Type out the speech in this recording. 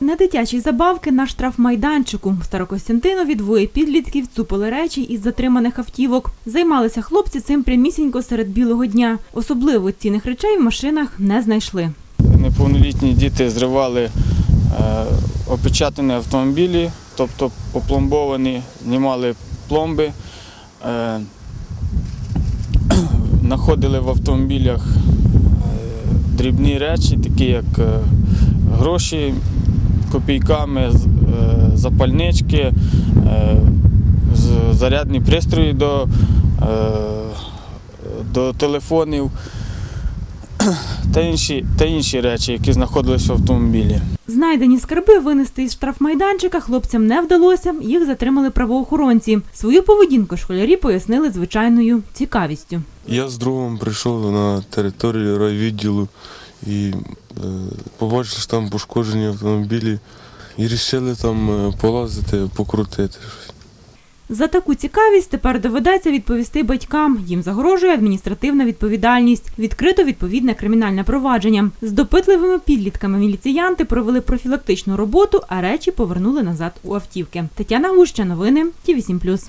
На дитячі забавки на штрафмайданчику в Старокостянтинові двоє підлітків цупили речі із затриманих автівок. Займалися хлопці цим прямісінько серед білого дня. Особливо цінних речей в машинах не знайшли. Неповнолітні діти зривали е, опечатані автомобілі, тобто опломбовані, знімали пломби, е, знаходили в автомобілях е, дрібні речі, такі як гроші копійками, е, запальнички, е, зарядні пристрої до, е, до телефонів та інші, та інші речі, які знаходились в автомобілі. Знайдені скарби винести із штрафмайданчика хлопцям не вдалося. Їх затримали правоохоронці. Свою поведінку школярі пояснили звичайною цікавістю. Я з другом прийшов на територію райвідділу і е, побачив, що там пошкоджені автомобілі і вирішили там е, полазити, покрутити. За таку цікавість тепер доведеться відповісти батькам. Їм загрожує адміністративна відповідальність. Відкрито відповідне кримінальне провадження. З допитливими підлітками міліціянти провели профілактичну роботу, а речі повернули назад у автівки. Тетяна Гуща, новини Ті 8+.